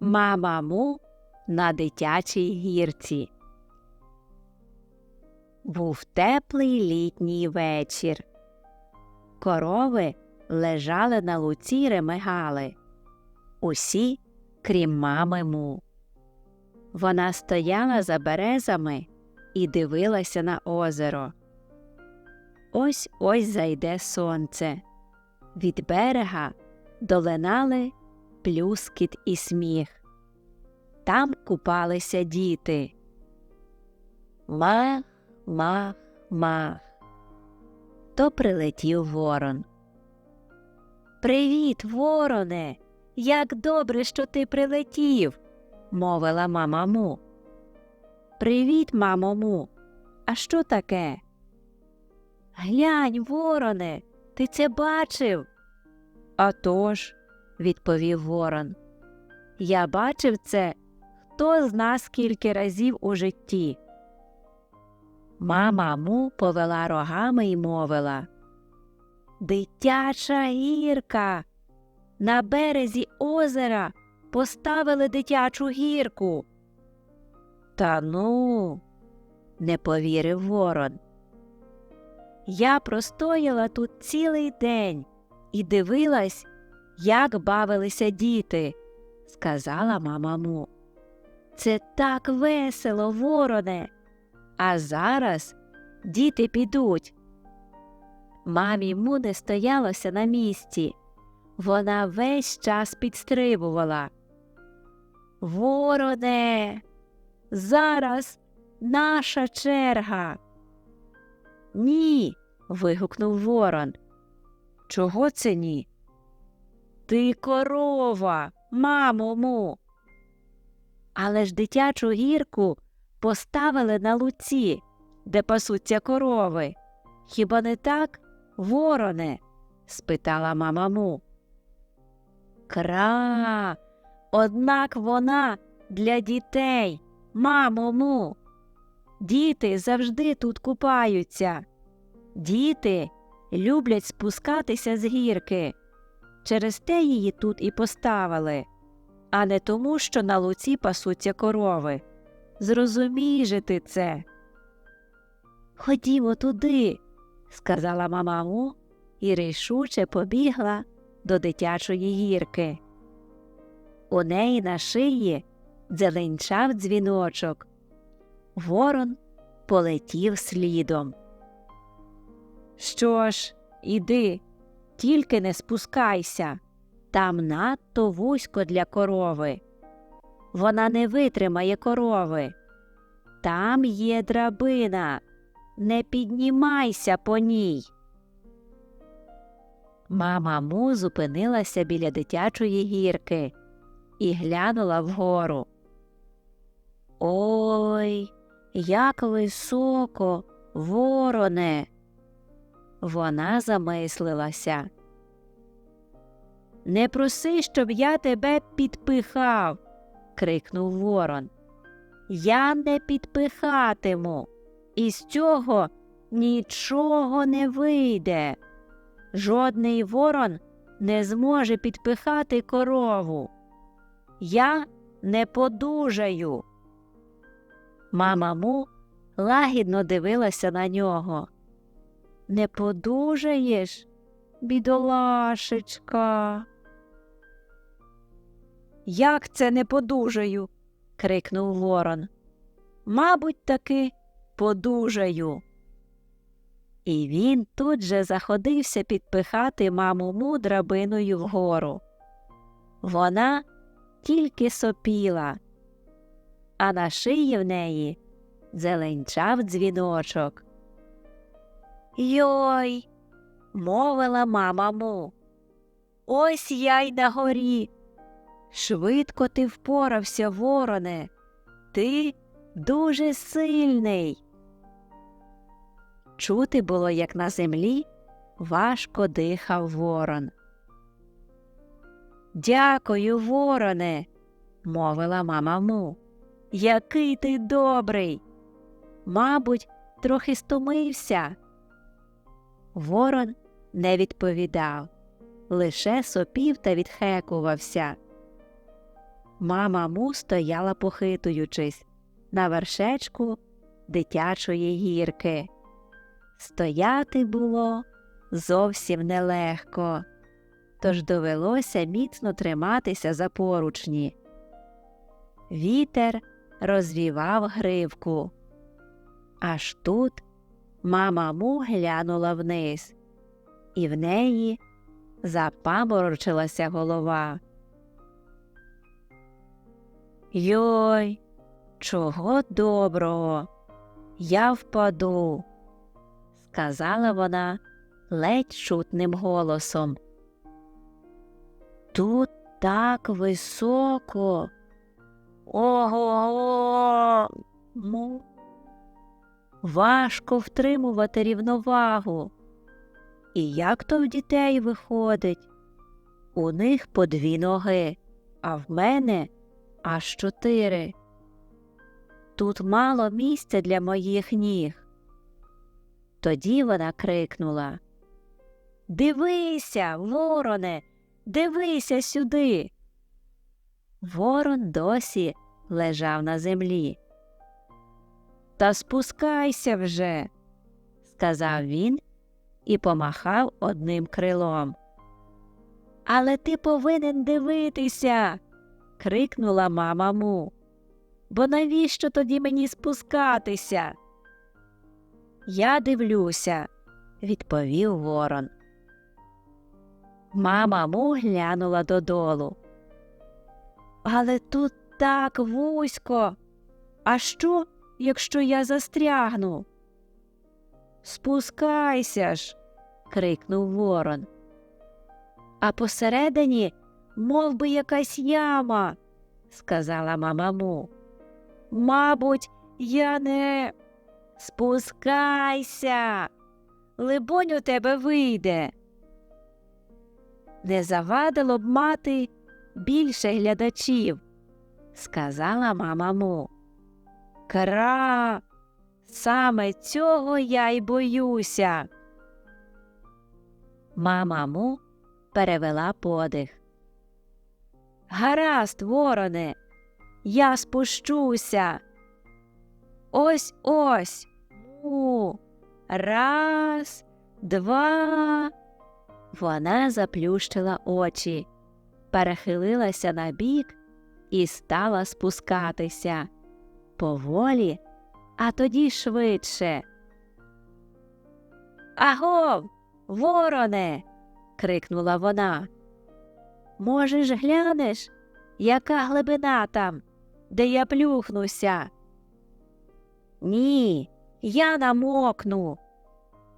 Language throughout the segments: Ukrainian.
Мама на дитячій гірці. Був теплий літній вечір. Корови лежали на луці ремигали. Усі, крім мами му. Вона стояла за березами і дивилася на озеро. Ось ось зайде сонце. Від берега долинали плюскіт і сміх. Там купалися діти. Мах, мах, мах. То прилетів ворон. Привіт, вороне. Як добре, що ти прилетів, мовила мама му. Привіт, мамо му. А що таке? Глянь, вороне, ти це бачив? «А тож», – відповів ворон. Я бачив це хто з нас кілька разів у житті. Мама му повела рогами й мовила Дитяча гірка. На березі озера поставили дитячу гірку. Та ну, не повірив ворон. Я простояла тут цілий день і дивилась, як бавилися діти, сказала мама му. Це так весело, вороне. А зараз діти підуть. Мамі му не стоялося на місці. Вона весь час підстрибувала. Вороне, зараз наша черга. Ні. вигукнув ворон. Чого це ні? Ти корова, мамо му. Але ж дитячу гірку поставили на луці, де пасуться корови. Хіба не так, вороне? спитала мама му. Кра, однак вона для дітей, мамо му. Діти завжди тут купаються. Діти люблять спускатися з гірки. Через те її тут і поставили, а не тому, що на луці пасуться корови. Зрозумій же ти це. Ходімо туди, сказала мама му і рішуче побігла до дитячої гірки. У неї на шиї дзеленчав дзвіночок. Ворон полетів слідом. Що ж, іди, тільки не спускайся. Там надто вузько для корови. Вона не витримає корови. Там є драбина. Не піднімайся по ній. Мама му зупинилася біля дитячої гірки і глянула вгору. Ой, як високо, вороне. Вона замислилася. Не проси, щоб я тебе підпихав, крикнув ворон. Я не підпихатиму, і з цього нічого не вийде. Жодний ворон не зможе підпихати корову. Я не подужаю. Мама му лагідно дивилася на нього. Не подужаєш, бідолашечка. Як це не подужаю? крикнув ворон. Мабуть, таки подужаю. І він тут же заходився підпихати маму му драбиною вгору. Вона тільки сопіла, а на шиї в неї зеленчав дзвіночок. Йой, мовила мама му. Ось я й на горі. Швидко ти впорався, вороне. Ти дуже сильний. Чути було, як на землі важко дихав ворон. Дякую, вороне, мовила мама му. Який ти добрий. Мабуть, трохи стомився. Ворон не відповідав, лише сопів та відхекувався. Мама му стояла похитуючись на вершечку дитячої гірки. Стояти було зовсім нелегко, тож довелося міцно триматися за поручні. Вітер розвівав гривку. Аж тут мама му глянула вниз, і в неї запаморочилася голова. Йой, чого доброго, я впаду, сказала вона ледь чутним голосом. Тут так високо. Ого. му. Важко втримувати рівновагу. І як то в дітей виходить? У них по дві ноги, а в мене аж чотири. Тут мало місця для моїх ніг. Тоді вона крикнула Дивися, вороне, дивися сюди. Ворон досі лежав на землі. Та спускайся вже, сказав він і помахав одним крилом. Але ти повинен дивитися. крикнула мама му. Бо навіщо тоді мені спускатися? Я дивлюся, відповів ворон. Мама му глянула додолу. Але тут так вузько. А що, якщо я застрягну? Спускайся ж. крикнув ворон. А посередині мов би, якась яма, сказала мама му. Мабуть, я не спускайся. Либонь у тебе вийде. Не завадило б мати більше глядачів, сказала мама му. Кра, саме цього я й боюся. Мама му перевела подих. Гаразд, вороне, я спущуся. Ось ось. Му. Раз, два. Вона заплющила очі, перехилилася на бік і стала спускатися. Поволі, а тоді швидше. Агов, вороне. крикнула вона. Може ж, глянеш, яка глибина там, де я плюхнуся? Ні, я намокну.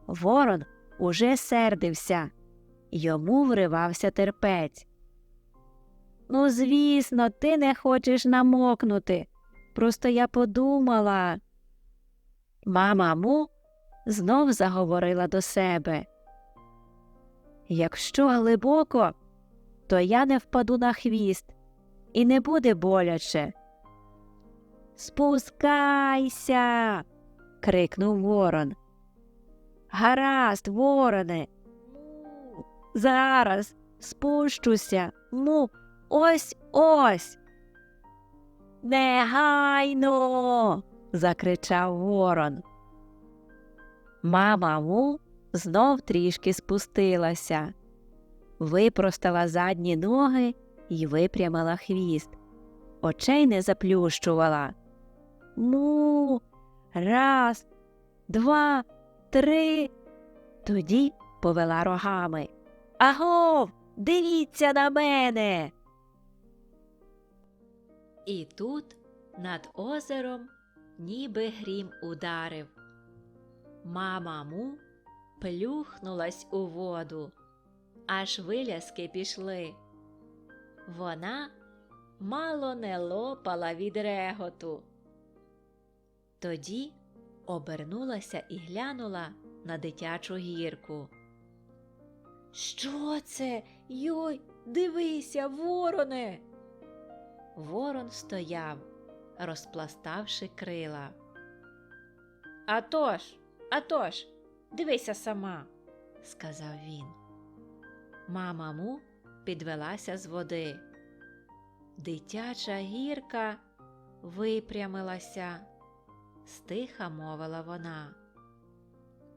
Ворон уже сердився. Йому вривався терпець. Ну, звісно, ти не хочеш намокнути. Просто я подумала. Мама му знов заговорила до себе. Якщо глибоко, то я не впаду на хвіст і не буде боляче. Спускайся. крикнув ворон. Гаразд, вороне. Зараз спущуся. Му, ось ось. Негайно. закричав ворон. Мама му знов трішки спустилася випростала задні ноги і випрямила хвіст. Очей не заплющувала. Ну, раз, два, три. Тоді повела рогами. Агов, дивіться на мене. І тут над озером ніби грім ударив. Мама му плюхнулась у воду аж виляски пішли. Вона мало не лопала від реготу. Тоді обернулася і глянула на дитячу гірку. Що це? Йой, дивися, вороне. Ворон стояв, розпластавши крила. «А тож, а тож, дивися сама, сказав він. Мама му підвелася з води. Дитяча гірка випрямилася, стиха мовила вона.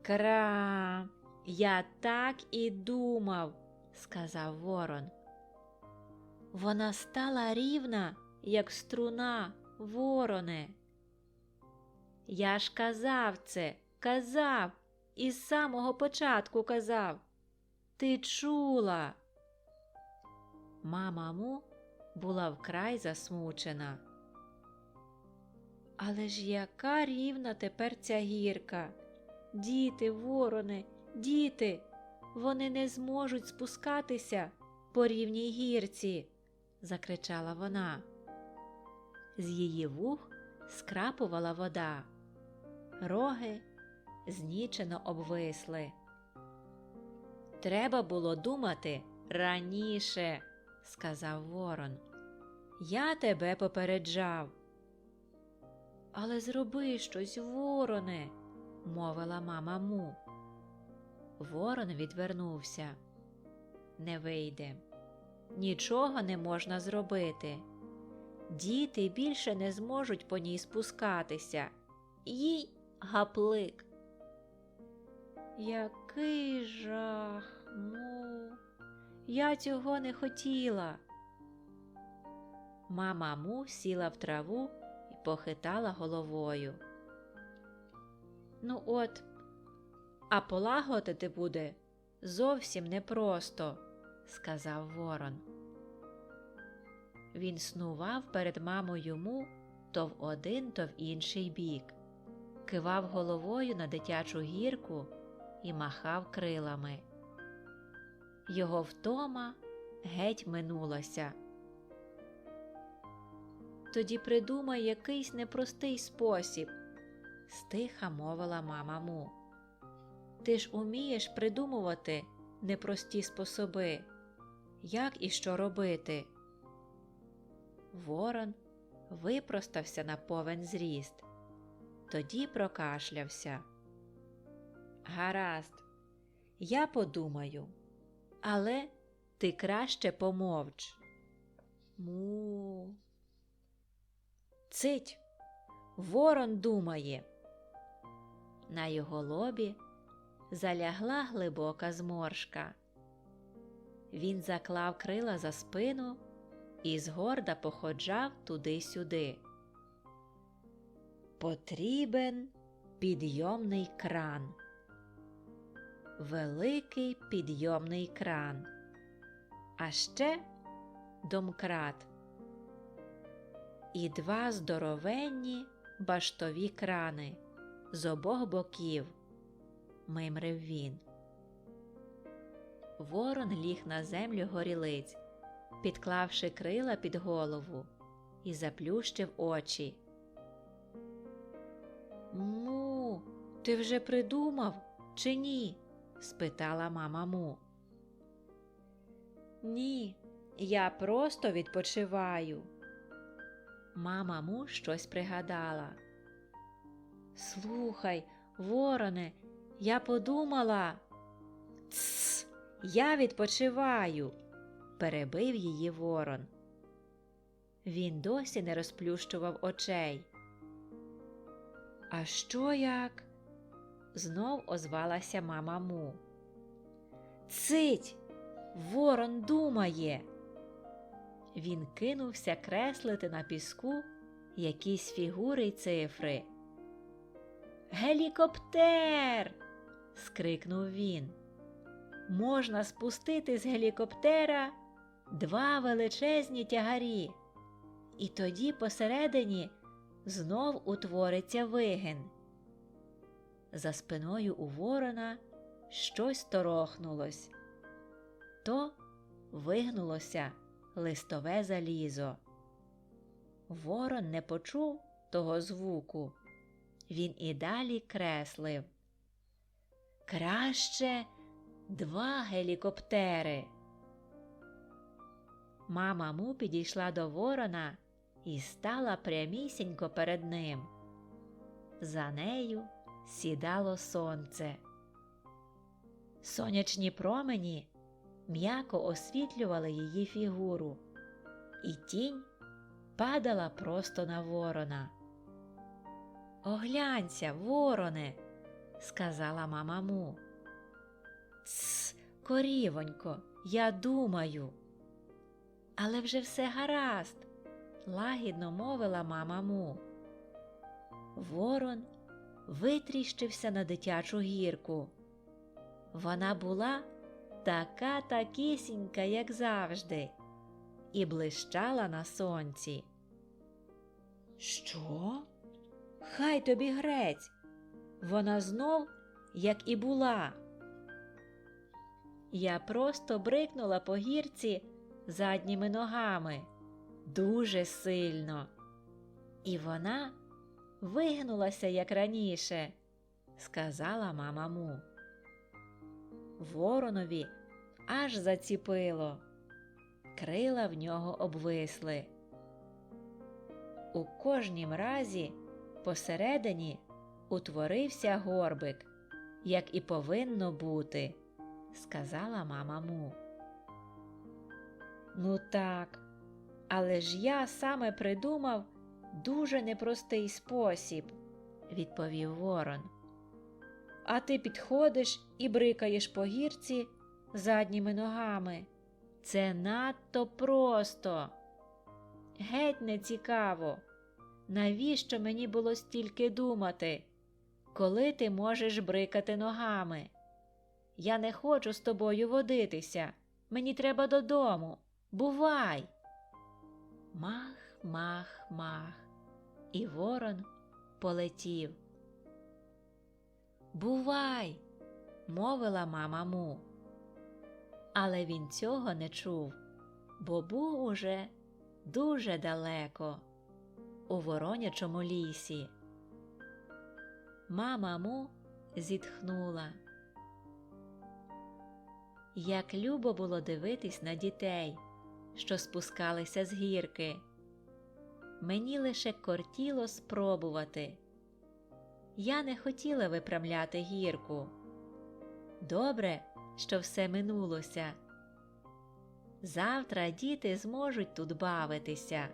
Кра, я так і думав, сказав ворон. Вона стала рівна, як струна, вороне. Я ж казав це, казав, із самого початку казав. Ти чула. Мама му була вкрай засмучена. Але ж яка рівна тепер ця гірка? Діти, ворони, діти, вони не зможуть спускатися по рівній гірці, закричала вона. З її вух скрапувала вода, роги знічено обвисли. Треба було думати раніше, сказав ворон. Я тебе попереджав. Але зроби щось, вороне, мовила мама му. Ворон відвернувся. Не вийде. Нічого не можна зробити. Діти більше не зможуть по ній спускатися. Їй гаплик. Який жах, му. Я цього не хотіла. Мама му сіла в траву і похитала головою. Ну от, а полагодити буде зовсім непросто, сказав ворон. Він снував перед мамою му то в один, то в інший бік, кивав головою на дитячу гірку і махав крилами. Його втома геть минулася. Тоді придумай якийсь непростий спосіб, стиха мовила мама му. Ти ж умієш придумувати непрості способи, як і що робити. Ворон випростався на повен зріст, тоді прокашлявся. Гаразд, я подумаю, але ти краще помовч. Му. Цить, ворон думає. На його лобі залягла глибока зморшка. Він заклав крила за спину і згорда походжав туди-сюди. Потрібен підйомний кран. Великий підйомний кран. А ще домкрат. І два здоровенні баштові крани з обох боків, мимрив він. Ворон ліг на землю горілиць, підклавши крила під голову, і заплющив очі. Му, ти вже придумав чи ні? спитала мама му. Ні, я просто відпочиваю. Мама му щось пригадала. Слухай, вороне, я подумала. Тсс, я відпочиваю, перебив її ворон. Він досі не розплющував очей. А що як? знов озвалася мама му. Цить, ворон думає. Він кинувся креслити на піску якісь фігури й цифри. Гелікоптер. скрикнув він. Можна спустити з гелікоптера два величезні тягарі, і тоді посередині знов утвориться вигин. За спиною у ворона щось торохнулось. То вигнулося листове залізо. Ворон не почув того звуку. Він і далі креслив. Краще два гелікоптери. Мама му підійшла до ворона і стала прямісінько перед ним. За нею сідало сонце. Сонячні промені м'яко освітлювали її фігуру, і тінь падала просто на ворона. Оглянься, вороне, сказала мама му. Корівонько, я думаю. Але вже все гаразд, лагідно мовила мама му. Ворон витріщився на дитячу гірку. Вона була така такісінька, як завжди, і блищала на сонці. Що? Хай тобі грець. Вона знов, як і була. Я просто брикнула по гірці задніми ногами дуже сильно. І вона вигнулася, як раніше, сказала мама му. Воронові аж заціпило, крила в нього обвисли. У кожнім разі посередині утворився горбик, як і повинно бути, сказала мама му. Ну так, але ж я саме придумав дуже непростий спосіб, відповів ворон. А ти підходиш і брикаєш по гірці задніми ногами. Це надто просто. Геть не цікаво. Навіщо мені було стільки думати, коли ти можеш брикати ногами? Я не хочу з тобою водитися. Мені треба додому. Бувай. Мах, мах, мах. І ворон полетів. Бувай, мовила мама му. Але він цього не чув, бо був уже дуже далеко, у воронячому лісі. Мама му зітхнула. Як любо було дивитись на дітей, що спускалися з гірки. Мені лише кортіло спробувати. Я не хотіла виправляти гірку. Добре, що все минулося. Завтра діти зможуть тут бавитися.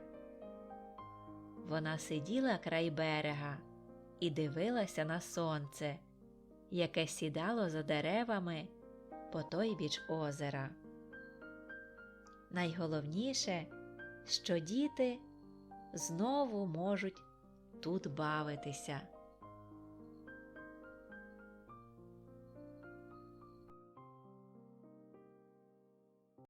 Вона сиділа край берега і дивилася на сонце, яке сідало за деревами по той біч озера. Найголовніше, що діти знову можуть тут бавитися.